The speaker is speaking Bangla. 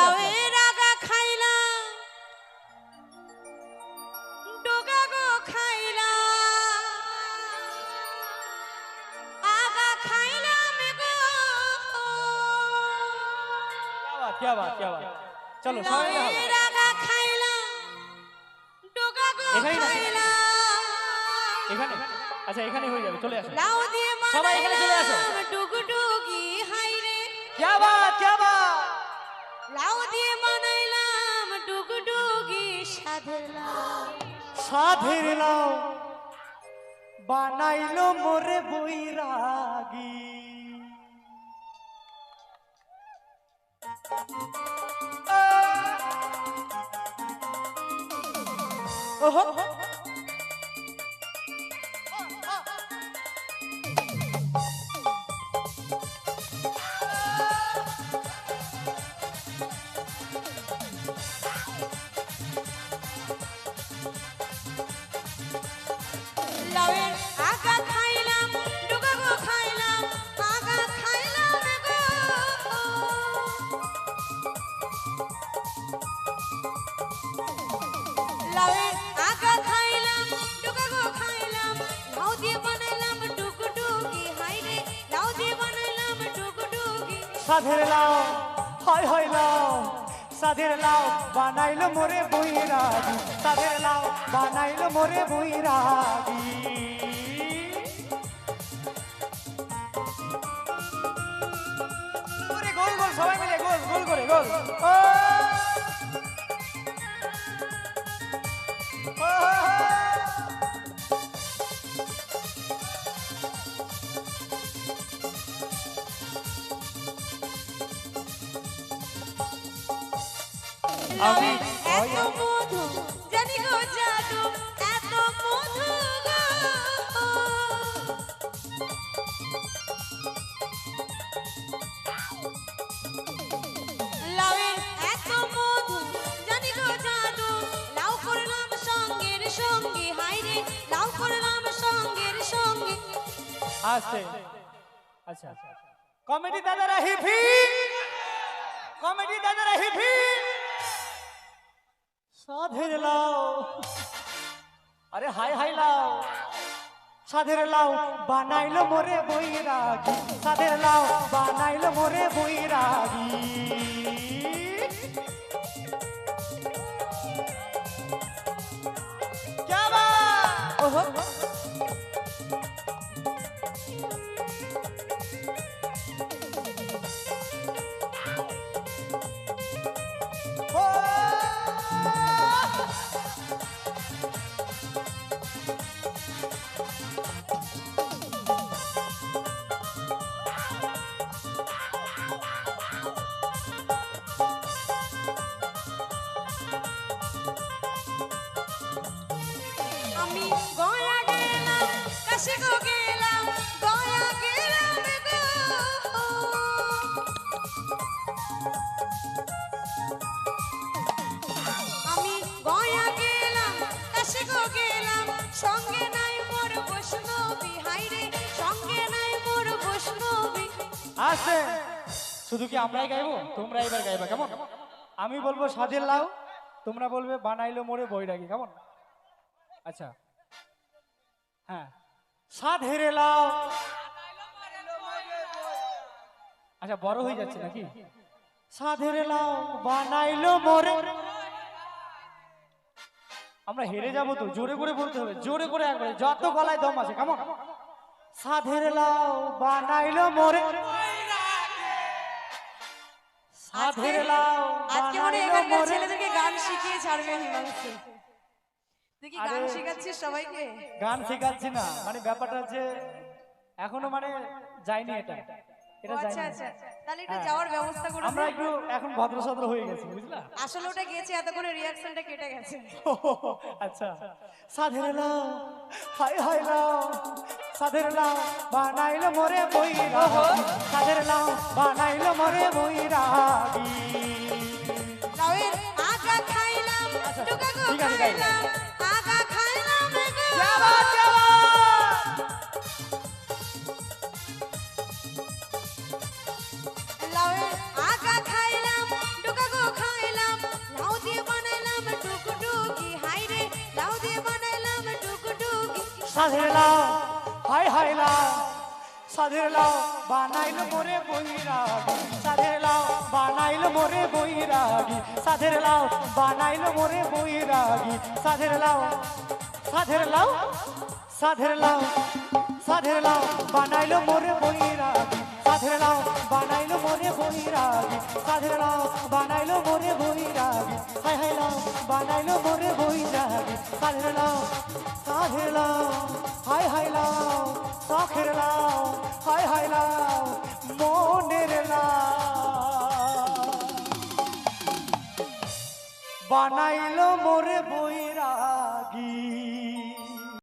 লাউয়ের আগা খাইলাম ডোগা গো খাইলাম আগা খাইলাম গো क्या बात क्या बात क्या बात চলো সবাই মিলে হবে। লাউয়ের আগা খাইলাম ডোগা গো এখানেই নাচো। খাইলাম এখানে আচ্ছা এখানে হয়ে যাবে চলে আসো লাউ দিয়ে সবাই এখানে চলে আসো। মানাইলাম ডুগডুগি হাইরে क्या बात क्या बात লাউ দিয়ে বানাইলাম ডুগডুগি সাধের লাউ সাধের লাও বানাইলো মোরে বৈরাগী। ওহো। লাউয়ের সাধের লাও, হয় হয়, লাও, সাধের লাও, বানাইলো মোরে বৈরাগী। সাধের লাও, বানাইলো মোরে বৈরাগী। সঙ্গে আসতে আচ্ছা কমেডি দাদারা হিপি কমেডি দাদারা হিপি সাধের লাও। আরে হাই হাই লাও। সাধের লাও বানাইলো মোরে বৈরাগী। সাধের লাও বানাইলো মোরে বৈরাগী। আমি গয়া আছে। শুধু কি আমরাই গাইবো? তোমরা এবার গাইবা, কেমন? আমি বলব সাদের লাও তোমরা বলবে বানাইলো মোরে বৈরাগী, কেমন? আচ্ছা হ্যাঁ। সাধেরে লাও আচ্ছা বড় হয়ে যাচ্ছে নাকি? সাধেরে লাও বানাইলো মোরে। আমরা হেরে যাব তো, জোরে করে বলতে হবে, জোরে করে একবারে, যত গলায় দম আছে, কেমন? সাধের লাও বানাইলো মোরে। আজকে মনে এখানকার ছেলেদেরকে গান শিখিয়ে ছাড়বে হিমাংশু। তুই কি গান শেখাচ্ছিস সবাইকে? গান শেখাচ্ছি না মানে ব্যাপারটা হচ্ছে এখনও মানে যায়নি এটা। এটা আচ্ছা আচ্ছা তাহলে একটু হ্যাঁ। যাওয়ার ব্যবস্থা করে আমরা দে। একটু এখন ভদ্রসদ্র হয়ে গেছি বুঝলা? আসলে ওটা গিয়েছে এতক্ষণে রিয়াকশনটা কেটে গেছে। আচ্ছা। সাধের লাও হাই হাই লাও সাধের লাও বানাইল মরে বইরা সাধের লাও বানাইল মরে বইরা আগা আচ্ছা, খাইলাম আগা খাইলাম সাধেলা হাই হাই লাও সাধের লাও বানাইল মোরে বহিরাবি সাধের লাও বানাইল মোরে বহিরাবি সাধের লাও বানাইল মোরে বহিরাবি সাধের লাও সাধের লাও সাধের লাও সাধের লাও বানাইল মোরে বহিরাবি সাধের লাও বানাইল মোরে বহিরাবি সাধের লাও বানাইল মোরে বহিরাবি হাই হাই লাও বানাইল মোরে বহিরাবি সাধের লাও সাধের লাও হাই হাই লাও শখের লাও হাই হাই লাও মনের লাউ বানাইলো মোরে